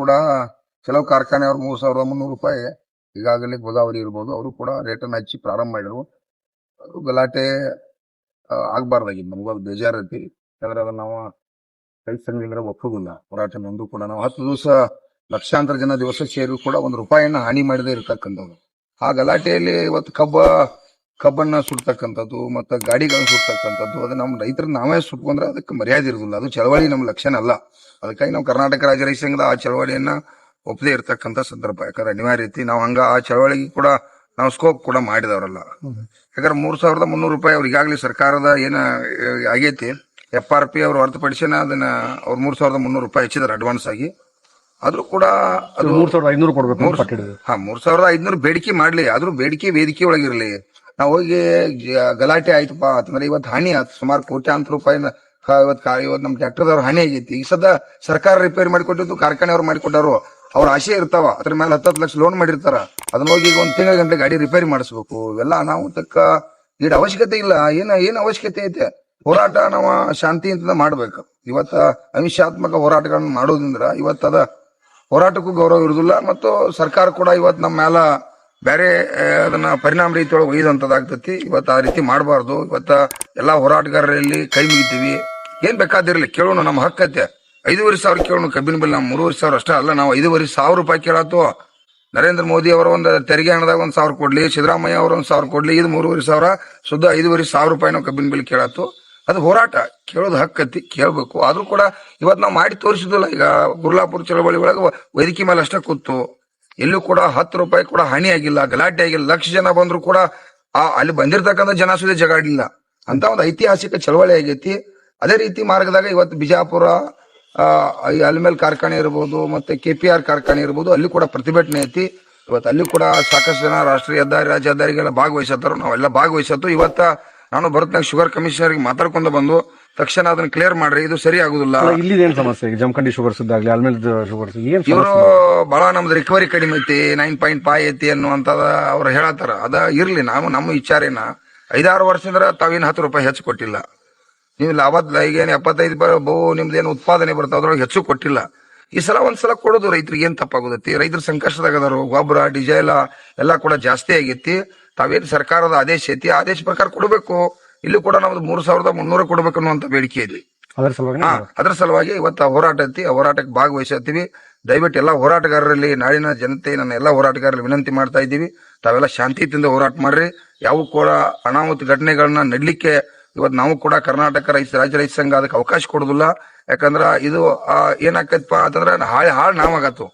ಕೂಡ ಕೆಲವು ಕಾರ್ಖಾನೆ ಅವ್ರು ಮೂರು ಸಾವಿರದ ಮುನ್ನೂರು ರೂಪಾಯಿ ಈಗಾಗಲೇ ಗೋದಾವರಿ ಇರ್ಬೋದು, ಅವರು ಕೂಡ ರೇಟನ್ನು ಹಚ್ಚಿ ಪ್ರಾರಂಭ ಮಾಡಿದ್ರು. ಗಲಾಟೆ ಆಗ್ಬಾರ್ದಾಗಿತ್ತು. ನಮಗೂ ಬೇಜಾರೈತಿ ಯಾಕಂದ್ರೆ ಅದನ್ನ ನಾವು ಕೈ ಸಂಘದಿಂದ ಒಪ್ಪೋದಿಲ್ಲ. ಹೋರಾಟ ನೊಂದು ಕೂಡ. ನಾವು ಹತ್ತು ದಿವಸ ಲಕ್ಷಾಂತರ ಜನ ದಿವಸ ಸೇರಿ ಕೂಡ ಒಂದು ರೂಪಾಯಿಯನ್ನ ಹಾನಿ ಮಾಡದೇ ಇರತಕ್ಕಂಥವ್ರು. ಆ ಗಲಾಟೆಯಲ್ಲಿ ಇವತ್ತು ಕಬ್ಬ ಕಬ್ಬನ್ನ ಸುಡ್ತಕ್ಕಂಥದ್ದು ಮತ್ತೆ ಗಾಡಿಗಳನ್ನ ಸುಡ್ತಕ್ಕಂಥದ್ದು ಅದು ನಮ್ಮ ರೈತರ ನಾವೇ ಸುಟ್ಕೊಂಡ್ರೆ ಅದಕ್ಕೆ ಮರ್ಯಾದೆ ಇರೋದಿಲ್ಲ. ಅದು ಚಳವಳಿ ನಮ್ಮ ಲಕ್ಷಣ ಅಲ್ಲ. ಅದಕ್ಕಾಗಿ ನಾವು ಕರ್ನಾಟಕ ರಾಜ್ಯ ರೈತ ಸಂಘದ ಆ ಚಳವಳಿಯನ್ನ ಒಪ್ಪದೇ ಇರತಕ್ಕಂಥ ಸಂದರ್ಭ. ಯಾಕಂದ್ರೆ ಅನಿವಾರ್ಯ ರೀತಿ ನಾವು ಹಂಗ ಆ ಚಳವಳಿಗೆ ಕೂಡ ನಾವು ಸ್ಕೋಪ್ ಕೂಡ ಮಾಡಿದವರಲ್ಲ. ಯಾಕಂದ್ರೆ ಮೂರ್ ಸಾವಿರದ ಮುನ್ನೂರು ರೂಪಾಯಿ ಅವ್ರು ಈಗಾಗಲೇ ಸರ್ಕಾರದ ಏನ ಆಗೈತಿ. ಎಫ್ ಆರ್ ಪಿ ಅವ್ರು ಹೊರತುಪಡಿಸಿನ ಅದನ್ನ ಅವ್ರು ಮೂರ್ ಸಾವಿರದ ಮುನ್ನೂರು ರೂಪಾಯಿ ಹೆಚ್ಚಿದಾರೆ ಅಡ್ವಾನ್ಸ್ ಆಗಿ. ಆದ್ರೂ ಕೂಡ ಅದು ಮೂರ್ ಸಾವಿರದ ಐನೂರು ಕೊಡ್ಬೇಕು ಹಾ ಮೂರ್ ಸಾವಿರದ ಐದ್ನೂರು ಬೇಡಿಕೆ ಮಾಡ್ಲಿ. ಆದ್ರೂ ಬೇಡಿಕೆ ವೇದಿಕೆ ಒಳಗಿರ್ಲಿ. ನಾವು ಹೋಗಿ ಗಲಾಟೆ ಆಯ್ತಪ್ಪ. ಅಂತಂದ್ರೆ ಇವತ್ತು ಹಾನಿ ಆಯ್ತು ಸುಮಾರು ಕೋಟ್ಯಾಂತರ ರೂಪಾಯಿನ ಕ- ಇವತ್ತು ಕಾ- ಇವತ್ತು ನಮ್ಮ ಟ್ರ್ಯಾಕ್ಟರ್ದವ್ರು ಹಾನಿ ಆಗೈತಿ. ಈ ಸದ ಸರ್ಕಾರ ರಿಪೇರಿ ಮಾಡಿಕೊಟ್ಟಿದ್ದು ಕಾರ್ಖಾನೆ ಅವ್ರು ಮಾಡಿಕೊಟ್ಟರು ಅವ್ರ ಆಸೆ ಇರ್ತಾವ. ಅದ್ರ ಮೇಲೆ ಹತ್ತತ್ತು ಲಕ್ಷ ಲೋನ್ ಮಾಡಿರ್ತಾರ. ಅದನ್ನ ಹೋಗಿ ಈಗ ಒಂದ್ ತಿಂಗಳ ಗಂಟೆ ಗಾಡಿ ರಿಪೇರಿ ಮಾಡಿಸ್ಬೇಕು. ಇವೆಲ್ಲ ನಾವು ತಕ್ಕ ಈಡ ಅವಶ್ಯಕತೆ ಇಲ್ಲ. ಏನ, ಏನ್ ಅವಶ್ಯಕತೆ ಐತೆ? ಹೋರಾಟ ನಾವು ಶಾಂತಿಯಿಂದ ಮಾಡ್ಬೇಕು. ಇವತ್ತ ಅಹಿಂಸಾತ್ಮಕ ಹೋರಾಟಗಳನ್ನ ಮಾಡೋದ್ರಿಂದ ಇವತ್ತದ ಹೋರಾಟಕ್ಕೂ ಗೌರವ ಇರುದಿಲ್ಲ. ಮತ್ತು ಸರ್ಕಾರ ಕೂಡ ಇವತ್ತು ನಮ್ಮ ಮ್ಯಾಲ ಬೇರೆ ಅದನ್ನ ಪರಿಣಾಮ ರೀತಿಯೊಳಗೆ ಒಯ್ದಂತದಾಗ್ತತಿ ಇವತ್ತು ಆ ರೀತಿ ಮಾಡಬಾರ್ದು. ಇವತ್ತ ಎಲ್ಲಾ ಹೋರಾಟಗಾರರಲ್ಲಿ ಕೈ ಮುಗಿತೀವಿ. ಏನ್ ಬೇಕಾದಿರ್ಲಿ, ಕೇಳೋಣ ನಮ್ಮ ಹಕ್ಕತ್ತೆ. ಐದೂವರೆ ಸಾವಿರ ಕೇಳೋಣ ಕಬ್ಬಿನ ಬಿಲ್ ನಮ್ಮ ಮೂರುವರೆ ಸಾವಿರ ಅಷ್ಟೇ ಅಲ್ಲ, ನಾವು ಐದೂವರೆ ಸಾವಿರ ರೂಪಾಯಿ ಕೇಳಾತು. ನರೇಂದ್ರ ಮೋದಿ ಅವರ ಒಂದು ತೆರಿಗೆ ಹಣದಾಗ ಒಂದು ಸಾವಿರ ಕೊಡ್ಲಿ, ಸಿದ್ದರಾಮಯ್ಯ ಅವರ ಒಂದು ಸಾವಿರ ಕೊಡ್ಲಿ, ಇದು ಮೂರುವರೆ ಸಾವಿರ, ಶುದ್ಧ ಐದೂವರೆ ಸಾವಿರ ರೂಪಾಯಿ ನಾವು ಕಬ್ಬಿನ ಬಿಲ್ ಕೇಳಾತು. ಅದು ಹೋರಾಟ. ಕೇಳೋದು ಹಕ್ಕತಿ, ಕೇಳಬೇಕು. ಆದ್ರೂ ಕೂಡ ಇವತ್ತು ನಾವು ಮಾಡಿ ತೋರಿಸಿದ್ವಲ್ಲ ಈಗ ಗುರ್ಲಾಪುರ ಚಳವಳಿ ಒಳಗೆ ವೇದಿಕೆ ಮೇಲೆ ಅಷ್ಟೇ ಕೂತು. ಎಲ್ಲೂ ಕೂಡ ಹತ್ತು ರೂಪಾಯಿ ಕೂಡ ಹಾನಿ ಆಗಿಲ್ಲ, ಗಲಾಟೆ ಆಗಿಲ್ಲ, ಲಕ್ಷ ಜನ ಬಂದ್ರು ಕೂಡ ಆ ಅಲ್ಲಿ ಬಂದಿರತಕ್ಕಂಥ ಜನ ಸುದೇ ಜಗಾಡಿಲ್ಲ ಅಂತ ಒಂದು ಐತಿಹಾಸಿಕ ಚಳವಳಿ ಆಗೈತಿ. ಅದೇ ರೀತಿ ಮಾರ್ಗದಾಗ ಇವತ್ತು ಬಿಜಾಪುರ ಅಲ್ಮೇಲ್ ಕಾರ್ಖಾನೆ ಇರ್ಬೋದು, ಮತ್ತೆ ಕೆ ಪಿ ಆರ್ ಕಾರ್ಖಾನೆ ಇರ್ಬೋದು, ಅಲ್ಲಿ ಕೂಡ ಪ್ರತಿಭಟನೆ ಐತಿ. ಇವತ್ತು ಅಲ್ಲಿ ಕೂಡ ಸಾಕಷ್ಟು ಜನ ರಾಷ್ಟ್ರೀಯ ಹೆದ್ದಾರಿ, ರಾಜ್ಯ ಹೆದ್ದಾರಿಗೆಲ್ಲ ಭಾಗವಹಿಸತ್ತಾರ. ನಾವೆಲ್ಲ ಭಾಗವಹಿಸತ್ತು. ಇವತ್ತ ನಾನು ಭರತ್ನಾಗ ಶುಗರ್ ಕಮಿಷನರ್ಗೆ ಮಾತಾಡ್ಕೊಂಡು ಬಂದು ತಕ್ಷಣ ಅದನ್ನ ಕ್ಲಿಯರ್ ಮಾಡ್ರಿ ಇದು ಸರಿ ಆಗುದಿಲ್ಲ. ಇಲ್ಲಿದೇನ್ ಸಮಸ್ಯೆ? ಈಗ ಜಮಖಂಡಿ ಶುಗರ್ಸ್ ಇದ್ದಾಗ್ಲಿ ಅಲ್ಮೇಲ್ ಶುಗರ್ಸ್ ಏನ್ ಇವರು ಬಹಳ ನಮ್ದು ರಿಕವರಿ ಕಡಿಮೆ ಐತಿ ನೈನ್ ಪಾಯಿಂಟ್ ಫೈವ್ ಐತಿ ಅನ್ನುವಂಥದ್ದು ಅವ್ರು ಹೇಳತ್ತಾರ. ಅದ ಇರ್ಲಿ ನಾವು ನಮ್ಮ ವಿಚಾರೇನ ಐದಾರು ವರ್ಷದಿಂದ ತಾವೇನು ಹತ್ತು ರೂಪಾಯಿ ಹೆಚ್ಚು ಕೊಟ್ಟಿಲ್ಲ. ನೀವು ಲಾಭ ಈಗೇನು ಎಪ್ಪತ್ತೈದು ಬಹು ನಿಮ್ದೇನು ಉತ್ಪಾದನೆ ಬರುತ್ತೆ ಅದ್ರೊಳಗೆ ಹೆಚ್ಚು ಕೊಟ್ಟಿಲ್ಲ. ಈ ಸಲ ಒಂದ್ಸಲ ಕೊಡೋದು ರೈತರಿಗೆ ಏನ್ ತಪ್ಪಾಗೋದೈತಿ ರೈತರು ಸಂಕಷ್ಟದಾಗ ಅದಾರು ಗೊಬ್ಬರ ಡಿಸೈಲ ಎಲ್ಲ ಕೂಡ ಜಾಸ್ತಿ ಆಗೈತಿ. ತಾವೇನು ಸರ್ಕಾರದ ಆದೇಶ ಐತಿ? ಆದೇಶ ಪ್ರಕಾರ ಕೊಡಬೇಕು. ಇಲ್ಲಿ ಕೂಡ ನಮ್ದು ಮೂರು ಸಾವಿರದ ಮುನ್ನೂರ ಕೊಡಬೇಕು ಅನ್ನುವಂತ ಬೇಡಿಕೆ ಇದೆ. ಅದರ ಸಲುವಾಗಿ ಹಾ ಅದ್ರ ಸಲುವಾಗಿ ಇವತ್ತು ಆ ಹೋರಾಟ ಐತಿ. ಆ ಹೋರಾಟಕ್ಕೆ ಭಾಗವಹಿಸತ್ತೀವಿ ದಯವಿಟ್ಟು ಎಲ್ಲಾ ಹೋರಾಟಗಾರರಲ್ಲಿ ನಾಡಿನ ಜನತೆ ನನ್ನ ಎಲ್ಲಾ ಹೋರಾಟಗಾರರಲ್ಲಿ ವಿನಂತಿ ಮಾಡ್ತಾ ಇದ್ದೀವಿ. ತಾವೆಲ್ಲ ಶಾಂತಿಯಿಂದ ಹೋರಾಟ ಮಾಡ್ರಿ. ಯಾವ ಕೂಡ ಅನಾಹುತ ಘಟನೆಗಳನ್ನ ನಡ್ಲಿಕ್ಕೆ ಇವತ್ತು ನಾವು ಕೂಡ ಕರ್ನಾಟಕ ರೈತ ರಾಜ್ಯ ರೈತ ಸಂಘ ಅದಕ್ಕೆ ಅವಕಾಶ ಕೊಡುದಿಲ್ಲ. ಯಾಕಂದ್ರ ಇದು ಆ, ಏನಾಕೈತಪ್ಪ ಅಂತಂದ್ರ ಹಾಳು ಹಾಳು ನಾವಾಗತ್ತು.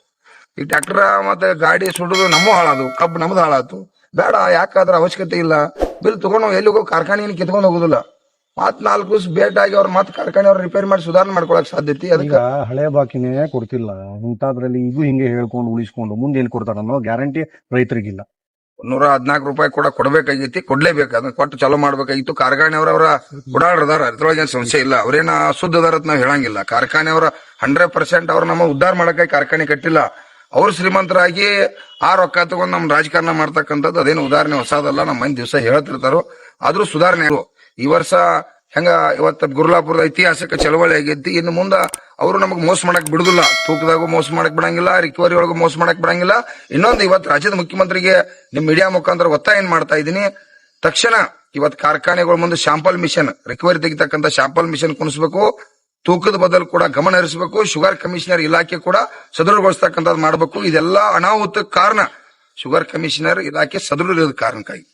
ಈ ಟ್ರ್ಯಾಕ್ಟರ್ ಮತ್ತೆ ಗಾಡಿ ಸುಡುದು ನಮ್ಮ ಹಾಳಾದು ಕಬ್ಬು ನಮ್ದು ಹಾಳಾತು. ಬೇಡ ಯಾಕಾದ್ರ ಅವಶ್ಯಕತೆ ಇಲ್ಲ. ಬಿಲ್ ತಗೊಂಡು ಎಲ್ಲಿಗೋ ಕಾರ್ಖಾನೆ ಕಿತ್ಕೊಂಡು ಹೋಗುದಿಲ್ಲ. ಮತ್ ನಾಲ್ಕು ದಿವಸ ಭೇಟ್ ಆಗಿ ಅವ್ರ ಮತ್ ಕಾರ್ಖಾನೆ ಅವ್ರ ರಿಪೇರ್ ಮಾಡಿ ಸುಧಾರಣೆ ಮಾಡ್ಕೊಳಕ್ ಸಾಧ್ಯತೆ ಅದಕ್ಕೆ. ಈಗ ಹಳೆ ಬಾಕಿನೇ ಕೊಡ್ತಿಲ್ಲ. ಇಂಥದ್ರಲ್ಲಿ ಇದು ಹಿಂಗೆ ಹೇಳ್ಕೊಂಡು ಉಳಿಸ್ಕೊಂಡು ಮುಂದೆ ಎಲ್ಲಿ ಕೊಡ್ತಾರ ಅನ್ನೋ ಗ್ಯಾರಂಟಿ ರೈತರಿಗಿಲ್ಲ. ನೂರ ಹದಿನಾಲ್ಕು ರೂಪಾಯಿ ಕೂಡ ಕೊಡ್ಬೇಕಾಗಿತ್ತು ಕೊಡ್ಲೇಬೇಕು. ಅದನ್ನ ಕೊಟ್ಟು ಚಾಲೂ ಮಾಡ್ಬೇಕಾಗಿತ್ತು. ಕಾರ್ಖಾನೆ ಅವರ ಓಡಾಡ್ರದಾರ ಅದ್ರೊಳಗೆ ಏನ್ ಸಮಸ್ಯೆ ಇಲ್ಲ. ಅವ್ರೇನ ಅಶುದ್ಧ ಅದಾರ ಅಂತ ನಾವ್ ಹೇಳಂಗಿಲ್ಲ. ಕಾರ್ಖಾನೆ ಅವರ ಹಂಡ್ರೆಡ್ ಪರ್ಸೆಂಟ್ ಅವ್ರ ನಮ್ಮ ಉದ್ಧಾರ ಮಾಡಕ್ಕಾಗಿ ಕಾರ್ಖಾನೆ ಕಟ್ಟಿಲ್ಲ. ಅವ್ರು ಶ್ರೀಮಂತರಾಗಿ ಆ ರೊಕ್ಕ ತಗೊಂಡು ನಮ್ಮ ರಾಜಕಾರಣ ಮಾಡ್ತಕ್ಕಂಥದ್ದು ಅದೇನು ಉದಾಹರಣೆ ಹೊಸದಲ್ಲ ನಮ್ಮ ಮಂದಿ ದಿವಸ ಹೇಳ್ತಿರ್ತಾರೋ, ಆದ್ರೂ ಸುಧಾರಣೆ. ಈ ವರ್ಷ ಹೆಂಗ ಇವತ್ತ ಗುರುಲಾಪುರದ ಐತಿಹಾಸಿಕ ಚಳವಳಿ ಆಗೈತಿ ಇನ್ನು ಮುಂದ ಅವರು ನಮಗ್ ಮೋಸ ಮಾಡಕ್ ಬಿಡುದಿಲ್ಲ. ತೂಕದಾಗೂ ಮೋಸ ಮಾಡಕ್ ಬಿಡಂಗಿಲ್ಲ, ರಿಕವರಿ ಒಳಗೂ ಮೋಸ ಮಾಡಕ್ ಬಿಡಂಗಿಲ್ಲ. ಇನ್ನೊಂದು ಇವತ್ತು ರಾಜ್ಯದ ಮುಖ್ಯಮಂತ್ರಿಗೆ ನಿಮ್ ಮೀಡಿಯಾ ಮುಖಾಂತರ ಒತ್ತಾಯ ಏನ್ ಮಾಡ್ತಾ ಇದ್ದೀನಿ, ತಕ್ಷಣ ಇವತ್ತು ಕಾರ್ಖಾನೆಗಳ ಮುಂದೆ ಶಾಂಪಲ್ ಮಿಷನ್, ರಿಕವರಿ ತೆಗಿತಕ್ಕಂಥ ಶಾಂಪಲ್ ಮಿಷನ್ ಕುಣಿಸ್ಬೇಕು. ತೂಕದ ಬದಲು ಕೂಡ ಗಮನ ಹರಿಸಬೇಕು ಶುಗರ್ ಕಮಿಷನರ್ ಇಲಾಖೆ ಕೂಡ ಸದೃಢಗೊಳಿಸ್ತಕ್ಕಂಥದ್ದು ಮಾಡಬೇಕು. ಇದೆಲ್ಲ ಅನಾಹುತಕ್ಕೆ ಕಾರಣ ಶುಗರ್ ಕಮಿಷನರ್ ಇಲಾಖೆ ಸದೃಢ ಕಾರಣಕ್ಕಾಗಿ.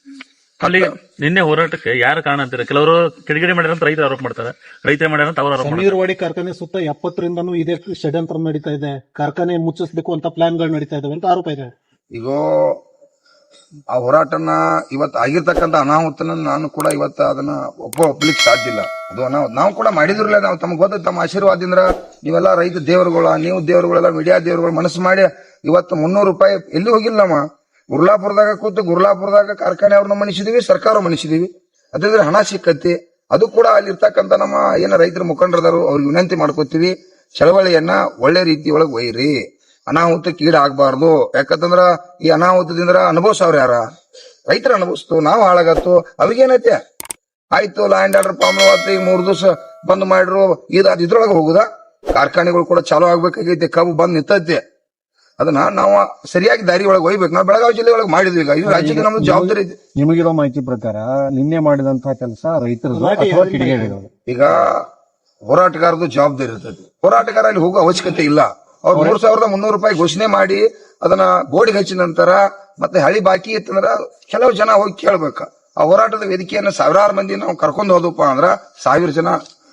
ಅಲ್ಲಿ ನಿನ್ನೆ ಹೋರಾಟಕ್ಕೆ ಯಾರು ಕಾರಣ ಅಂತಾರೆ? ಕೆಲವರು ಕಿಡಿಗೇಡಿ ಮಾಡ್ಯಾರ ಅಂತ ರೈತರು ಆರೋಪ ಮಾಡ್ತಾರೆ. ರೈತ ಮಾಡ್ಯಾರ ಅಂತ ಅವ್ರು ಆರೋಪ ಮಾಡ್ತಾರೆ. ಸಮೀರ್ವಾಡಿ ಕಾರ್ಖಾನೆ ಸುತ್ತ ಎಪ್ಪತ್ತರಿಂದನೂ ಇದೇ ಷಡ್ಯಂತ್ರ ನಡೀತಾ ಇದೆ. ಕಾರ್ಖಾನೆ ಮುಚ್ಚಿಸಬೇಕು ಅಂತ ಪ್ಲಾನ್ಗಳು ನಡೀತಾ ಇದಾವೆ ಅಂತ ಆರೋಪ ಇದೆ. ಈಗ ಆ ಹೋರಾಟನ ಇವತ್ತು ಆಗಿರ್ತಕ್ಕಂಥ ಅನಾಹುತನ ನಾನು ಕೂಡ ಇವತ್ತು ಅದನ್ನ ಒಪ್ಪ ಒಪ್ಲಿಕ್ಕೆ ಸಾಧ್ಯ ಇಲ್ಲ. ಅದು ಅನಾಹುತ ನಾವು ಕೂಡ ಮಾಡಿದ್ರಲ್ಲ, ನಾವು ತಮ್ಗೆ ಗೊತ್ತ ತಮ್ಮ ಆಶೀರ್ವಾದದಿಂದ ನೀವೆಲ್ಲ ರೈತ ದೇವರುಗಳ, ನೀವು ದೇವರುಗಳೆಲ್ಲ ಮೀಡಿಯಾ ದೇವರುಗಳು ಮನಸ್ಸು ಮಾಡಿ ಇವತ್ತು ಮುನ್ನೂರು ರೂಪಾಯಿ ಎಲ್ಲಿ ಹೋಗಿಲ್ಲ ನಮ್ಮ ಗುರ್ಲಾಪುರದಾಗ ಕೂತು ಗುರ್ಲಾಪುರದಾಗ ಕಾರ್ಖಾನೆ ಅವ್ರನ್ನ ಮನಿಸಿದೀವಿ ಸರ್ಕಾರ ಮನಿಸಿದೀವಿ ಅದ್ರ ಹಣ ಸಿಕ್ಕತ್ತಿ ಅದು ಕೂಡ ಅಲ್ಲಿರ್ತಕ್ಕಂಥ ನಮ್ಮ ಏನ ರೈತರ ಮುಖಂಡರದಾರು ಅವ್ರಿಗೆ ವಿನಂತಿ ಮಾಡ್ಕೋತೀವಿ, ಚಳವಳಿಯನ್ನ ಒಳ್ಳೆ ರೀತಿ ಒಳಗೆ ಒಯ್ಯಿರಿ. ಅನಾಹುತಕ್ಕೆ ಈಡಾಗಬಾರ್ದು. ಯಾಕಂತಂದ್ರ ಈ ಅನಾಹುತದಿಂದ ಅನುಭವಿಸವ್ರ ಯಾರ? ರೈತರ ಅನುಭವಿಸ್ತು. ನಾವು ಹಾಳಾಗತ್ತು. ಅವ್ರಿಗೇನೈತೆ? ಆಯ್ತು ಲ್ಯಾಂಡ್ ಆರ್ಡರ್ ಪ್ರಾಬ್ಲಮ್ ಆಯ್ತು ಈಗ ಮೂರ್ ದಿವಸ ಬಂದ್ ಮಾಡಿರು. ಇದು ಅದು ಇದ್ರೊಳಗೆ ಹೋಗುದಾ? ಕಾರ್ಖಾನೆಗಳು ಕೂಡ ಚಾಲೂ ಆಗ್ಬೇಕಾಗೈತೆ. ಕಬ್ಬು ಬಂದ್ ನಿಂತೈತಿ. ಅದನ್ನ ನಾವು ಸರಿಯಾಗಿ ದಾರಿ ಒಳಗೆ ಹೋಗ್ಬೇಕು ನಾವು ಬೆಳಗಾವಿ ಜಿಲ್ಲೆ ಒಳಗೆ ಮಾಡಿದ್ವಿ. ಈಗ ಇದು ರಾಜ್ಯಕ್ಕೆ ನಮ್ದು ಜವಾಬ್ದಾರಿ ಇದೆ ನಿಮಗಿರೋ ಮಾಹಿತಿ ಪ್ರಕಾರ ನಿನ್ನೆ ಮಾಡಿದಂತ ಕೆಲಸ ರೈತರ ಈಗ ಹೋರಾಟಗಾರದು ಜವಾಬ್ದಾರಿ ಇರ್ತದೆ ಹೋರಾಟಗಾರ ಅಲ್ಲಿ ಹೋಗೋ ಅವಶ್ಯಕತೆ ಇಲ್ಲ. ಅವ್ರು ಮೂರ್ ಸಾವಿರದ ಮುನ್ನೂರು ರೂಪಾಯಿ ಘೋಷಣೆ ಮಾಡಿ ಅದನ್ನ ಗೋಡೆಗೆ ಹಚ್ಚಿದ ನಂತರ ಮತ್ತೆ ಹಳಿ ಬಾಕಿ ಇತ್ತಂದ್ರ ಕೆಲವು ಜನ ಹೋಗಿ ಕೇಳ್ಬೇಕ. ಆ ಹೋರಾಟದ ವೇದಿಕೆಯನ್ನ ಸಾವಿರಾರು ಮಂದಿ ನಾವು ಕರ್ಕೊಂಡು ಹೋದಪ್ಪ ಅಂದ್ರ ಸಾವಿರ ಜನ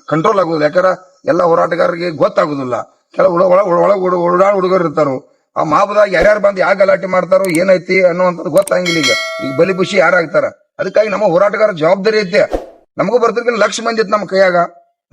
ಕಂಟ್ರೋಲ್ ಆಗುದಿಲ್ಲ. ಯಾಕಂದ್ರ ಎಲ್ಲ ಹೋರಾಟಗಾರರಿಗೆ ಗೊತ್ತಾಗುದಿಲ್ಲ. ಕೆಲವು ಒಳ ಒಳ ಒಳಗ ಓಡಾಡ ಹುಡುಗರು ಇರ್ತಾರ. ಆ ಮಾಪದಾಗ ಯಾರ್ಯಾರು ಬಂದು ಯಾವ ಗಲಾಟೆ ಮಾಡ್ತಾರೋ ಏನೈತಿ ಅನ್ನುವಂಥದ್ದು ಗೊತ್ತಾಗಿಲ್ಲ ಈಗ. ಈಗ ಬಲಿ ಖುಷಿ ಯಾರಾಗ್ತಾರ ಅದಕ್ಕಾಗಿ ನಮ್ಮ ಹೋರಾಟಗಾರ ಜವಾಬ್ದಾರಿ ಐತೆ. ನಮಗೂ ಬರ್ತಿರ್ಕಿಲ್ಲ ಲಕ್ಷ ಮಂದಿ ಇತ್ತು ನಮ್ಮ ಕೈಯಾಗ.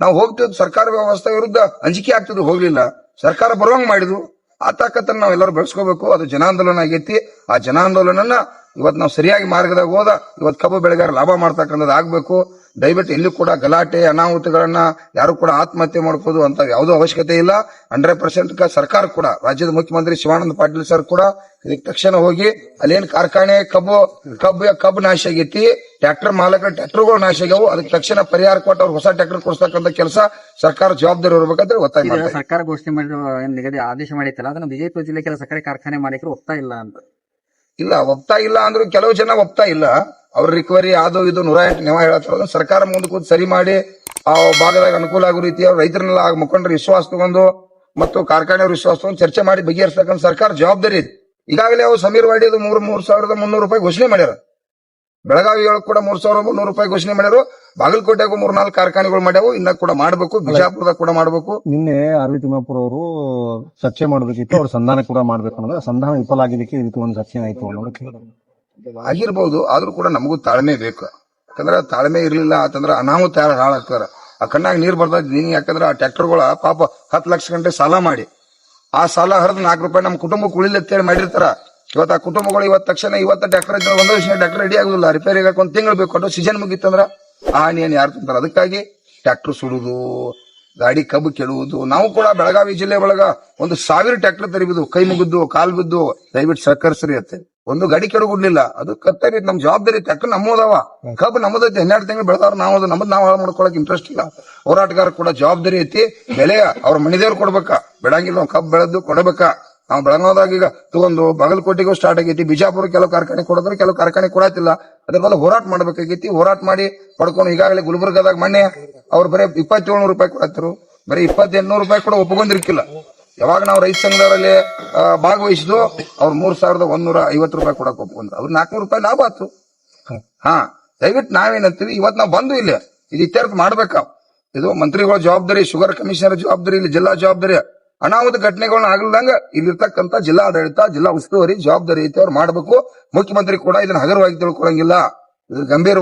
ನಾವು ಹೋಗ್ತಿದ್ ಸರ್ಕಾರ ವ್ಯವಸ್ಥೆ ವಿರುದ್ಧ ಅಂಜಿಕೆ ಆಗ್ತಿದ್ರು ಹೋಗ್ಲಿಲ್ಲ. ಸರ್ಕಾರ ಬರುವಂಗ್ ಮಾಡಿದ್ವು ಆ ತಾಕತ್ತನ್ನ ನಾವೆಲ್ಲರೂ ಬೆಳೆಸ್ಕೋಬೇಕು. ಅದು ಜನಾಂದೋಲನ ಆಗೈತಿ. ಆ ಜನಾಂದೋಲನನ ಇವತ್ತು ನಾವು ಸರಿಯಾಗಿ ಮಾರ್ಗದಾಗ ಹೋದ ಇವತ್ತು ಕಬ್ಬು ಬೆಳೆಗಾರ ಲಾಭ ಮಾಡ್ತಕ್ಕಂಥದ್ದು ಆಗ್ಬೇಕು. ದಯವಿಟ್ಟು ಎಲ್ಲೂ ಕೂಡ ಗಲಾಟೆ ಅನಾಹುತಗಳನ್ನ ಯಾರು ಕೂಡ ಆತ್ಮಹತ್ಯೆ ಮಾಡ್ಕೋದು ಅಂತ ಯಾವುದೋ ಅವಶ್ಯಕತೆ ಇಲ್ಲ. ಹಂಡ್ರೆಡ್ ಪರ್ಸೆಂಟ್ ಸರ್ಕಾರ ಕೂಡ ರಾಜ್ಯದ ಮುಖ್ಯಮಂತ್ರಿ ಶಿವಾನಂದ ಪಾಟೀಲ್ ಸರ್ ಕೂಡ ಇದಕ್ಕೆ ತಕ್ಷಣ ಹೋಗಿ ಅಲ್ಲೇನ್ ಕಾರ್ಖಾನೆ ಕಬ್ಬು ಕಬ್ಬು ಕಬ್ಬು ನಾಶ ಆಗೈತಿ ಟ್ರ್ಯಾಕ್ಟರ್ ಮಾಲಕ ಟ್ರ್ಯಾಕ್ಟರ್ಗಳು ನಾಶ ಆಗ್ಯಾವು ಅದಕ್ಕೆ ತಕ್ಷಣ ಪರಿಹಾರ ಕೊಟ್ಟು ಅವ್ರು ಹೊಸ ಟ್ರಾಕ್ಟರ್ ಕೊಡಿಸ್ತಕ್ಕಂಥ ಕೆಲಸ ಸರ್ಕಾರ ಜವಾಬ್ದಾರಿ ಇರ್ಬೇಕಂದ್ರೆ ಒತ್ತಾಯ ಮಾಡ್ತಾರೆ ಸರ್ಕಾರ ಘೋಷಣೆ ಮಾಡಿರೋ ಏನ್ ನಿಗದಿ ಆದೇಶ ಮಾಡಿತ್ತಲ್ಲ ಅದನ್ನ ಬಿಜೆಪಿ ಜಿಲ್ಲೆ ಕೆಲ ಸಕ್ಕರೆ ಕಾರ್ಖಾನೆ ಮಾಲೀಕರು ಒಪ್ತಾ ಇಲ್ಲ ಅಂತ. ಇಲ್ಲ, ಒಪ್ತಾ ಇಲ್ಲ ಅಂದ್ರೆ ಕೆಲವು ಜನ ಒಪ್ತಾ ಇಲ್ಲ. ಅವ್ರ ರಿಕವರಿ ಅದು ಇದು ನೂರ ಎಂಟು ನೆವ ಹೇಳತ್ತಾರ ಸರ್ಕಾರ ಮುಂದೆ ಕೂತ್ ಸರಿ ಮಾಡಿ, ಆ ಭಾಗದಾಗ ಅನುಕೂಲ ಆಗೋ ರೀತಿ ಅವ್ರ ರೈತರನ್ನೆಲ್ಲ ಮುಖಂಡರ ವಿಶ್ವಾಸ ತಗೊಂಡು ಮತ್ತು ಕಾರ್ಖಾನೆಯವ್ರ ವಿಶ್ವಾಸ ತಗೊಂಡು ಚರ್ಚೆ ಮಾಡಿ ಬಗೆಹರಿಸ್ತಕ್ಕಂಥ ಸರ್ಕಾರ ಜವಾಬ್ದಾರಿ ಇದೆ. ಈಗಾಗಲೇ ಅವು ಸಮೀರ್ ವಾಡಿ ಅದು ಮೂರ್ ಮೂರ್ ಸಾವಿರದ ಮುನ್ನೂರು ರೂಪಾಯಿ ಘೋಷಣೆ ಮಾಡ್ಯಾರ. ಬೆಳಗಾವಿ ಕೂಡ ಮೂರ್ ಸಾವಿರದ ಮುನ್ನೂರು ರೂಪಾಯಿ ಘೋಷಣೆ ಮಾಡ್ಯಾರು. ಬಾಗಲಕೋಟೆಗೂ ಮೂರ್ ನಾಲ್ಕು ಕಾರ್ಖಾನೆಗಳು ಮಾಡ್ಯಾವು ಇನ್ನ ಕೂಡ ಮಾಡಬೇಕು ಬಿಜಾಪುರದಾಗ ಕೂಡ ಮಾಡಬೇಕು. ನಿನ್ನೆ ಅರವಿ ತಿಮ್ಮಾಪುರ ಅವರು ಚರ್ಚೆ ಮಾಡಬೇಕಿತ್ತು ಅವ್ರ ಸಂಧಾನ ಕೂಡ ಮಾಡ್ಬೇಕು ಅನ್ನೋದು ಸಂಧಾನ ವಿಫಲ ಆಗಿದ್ದಕ್ಕೆ ಇದಕ್ಕೆ ಒಂದು ಚರ್ಚೆ ಆಯ್ತು ನೋಡಕ್ಕೆ ಆಗಿರ್ಬೋದು ಆದ್ರೂ ಕೂಡ ನಮಗೂ ತಾಳ್ಮೆ ಬೇಕು. ಯಾಕಂದ್ರೆ ತಾಳ್ಮೆ ಇರ್ಲಿಲ್ಲ ಅಂತಂದ್ರೆ ಅನಾಹುತ ಯಾರು ಹಾಳಾಗ್ತಾರ. ಆ ಕಣ್ಣಾಗ ನೀರ್ ಬರ್ತಾ ನೀನ್ ಯಾಕಂದ್ರೆ ಆ ಟ್ರ್ಯಾಕ್ಟರ್ಗಳ ಪಾಪ ಹತ್ತು ಲಕ್ಷ ಗಂಟೆ ಸಾಲ ಮಾಡಿ. ಆ ಸಾಲ ಹರಿದ್ ನಾಲ್ಕು ರೂಪಾಯಿ ನಮ್ಮ ಕುಟುಂಬಕ್ಕೆ ಉಳಿಲಿ ಅಂತೇಳಿ ಮಾಡಿರ್ತಾರ. ಇವತ್ತು ಆ ಕುಟುಂಬಗಳು ಇವತ್ತು ತಕ್ಷಣ ಇವತ್ತು ಟ್ರ್ಯಾಕ್ಟರ್ ಒಂದು ವರ್ಷ ಟ್ರ್ಯಾಕ್ಟರ್ ರೆಡಿ ಆಗುದಿಲ್ಲ. ರಿಪೇರಿ ಒಂದು ತಿಂಗಳು ಬೇಕು. ಅದು ಸೀಸನ್ ಮುಗಿತ್ತಂದ್ರ ಆ ಹಾನಿಯನ್ನು ಯಾರು ತಿಂತಾರೆ? ಅದಕ್ಕಾಗಿ ಟ್ರ್ಯಾಕ್ಟರ್ ಸುಡುದು ಗಾಡಿ ಕಬ್ಬು ಕೆಡುವುದು. ನಾವು ಕೂಡ ಬೆಳಗಾವಿ ಜಿಲ್ಲೆ ಒಳಗ ಒಂದು ಸಾವಿರ ಟ್ಯಾಕ್ಟರ್ ತೆರಿಬಿದ್ದು, ಕೈ ಮುಗಿದ್ದು, ಕಾಲ್ ಬಿದ್ದು, ದಯವಿಟ್ಟು ಸಹಕರಿಸ್ರಿ ಅತ್ತೆ ಒಂದು ಗಾಡಿ ಕೆಡಗುಡ್ಲಿಲ್ಲ. ಅದು ಕತ್ತರಿ ನಮ್ ಜವಾಬ್ದಾರಿ. ಟ್ರ್ಯಾಕ್ಟರ್ ನಮ್ಮದವ. ಕಬ್ಬು ನಮ್ಮದೈತಿ ಹನ್ನೆರಡು ತಿಂಗಳು ಬೆಳೆದವ್ರ ನಾವು ಅದು. ನಮ್ಮದ್ ನಾವು ಹಾಳು ಮಾಡ್ಕೊಳಕ್ ಇಂಟ್ರೆಸ್ಟ್ ಇಲ್ಲ. ಹೋರಾಟಗಾರ ಕೂಡ ಜವಾಬ್ದಾರಿ ಐತಿ. ಬೆಲೆ ಅವ್ರ ಮನೆದೇವ್ರು ಕೊಡ್ಬೇಕಾ. ಬೆಳಂಗಿಲ್ಲ ಕಬ್ಬು ಬೆಳೆದು ಕೊಡಬೇಕಾ. ನಾವು ಬೆಳಗಾವದಾಗ ಈಗ ತಗೊಂಡು ಬಾಗಲಕೋಟೆಗೂ ಸ್ಟಾರ್ಟ್ ಆಗೈತಿ ಬಿಜಾಪುರ ಕೆಲವು ಕಾರ್ಖಾನೆ ಕೊಡೋದ್ರೆ ಕೆಲವು ಕಾರ್ಖಾನೆ ಕೊಡತ್ತಿಲ್ಲ ಅದ್ರ ಹೋರಾಟ ಮಾಡ್ಬೇಕಾಗೈತಿ. ಹೋರಾಟ ಮಾಡಿ ಪಡ್ಕೊಂಡು ಈಗಾಗಲೇ ಗುಲ್ಬರ್ಗದಾಗ ಮೊನ್ನೆ ಅವ್ರು ಬರೀ ಇಪ್ಪತ್ತೇಳು ರೂಪಾಯಿ ಕೊಡತ್ತರು ಬರೀ ಇಪ್ಪತ್ತೆಂಟ್ನೂರು ರೂಪಾಯಿ ಕೂಡ ಒಪ್ಕೊಂಡಿರ್ಕಿಲ್ಲ ಯಾವಾಗ ನಾವು ರೈತ ಸಂಘದಲ್ಲಿ ಭಾಗವಹಿಸಿದ್ವು ಅವ್ರು ಮೂರ್ ಸಾವಿರದ ಒಂದೂರ ಐವತ್ತು ರೂಪಾಯಿ ಕೊಡಕ್ ಒಪ್ಕೊಂಡ್ರು. ಅವ್ರು ನಾಲ್ಕನೂರು ರೂಪಾಯಿ ಲಾಭ ಆತು. ಹಾ, ದಯವಿಟ್ಟು ನಾವೇನಂತೀವಿ? ಇವತ್ತು ನಾವು ಬಂದು ಇಲ್ಲಿ, ಇದು ಇತ್ಯರ್ಥ ಮಾಡ್ಬೇಕ? ಇದು ಮಂತ್ರಿಗಳ ಜವಾಬ್ದಾರಿ ಶುಗರ್ ಕಮಿಷನರ್ ಜವಾಬ್ದಾರಿ, ಇಲ್ಲಿ ಜಿಲ್ಲಾ ಜವಾಬ್ದಾರಿ. ಅನಾಹುತ ಘಟನೆಗಳನ್ನ ಆಗಲ್ದಂಗ ಇಲ್ಲಿರ್ತಕ್ಕಂಥ ಜಿಲ್ಲಾಡಳಿತ, ಜಿಲ್ಲಾ ಉಸ್ತುವಾರಿ, ಜವಾಬ್ದಾರಿ ಐತಿ, ಅವ್ರು ಮಾಡಬೇಕು. ಮುಖ್ಯಮಂತ್ರಿ ಕೂಡ ಇದನ್ನ ಹಗರವಾಗಿ ತಿಳ್ಕೊಳಂಗಿಲ್ಲ. ಇದು ಗಂಭೀರ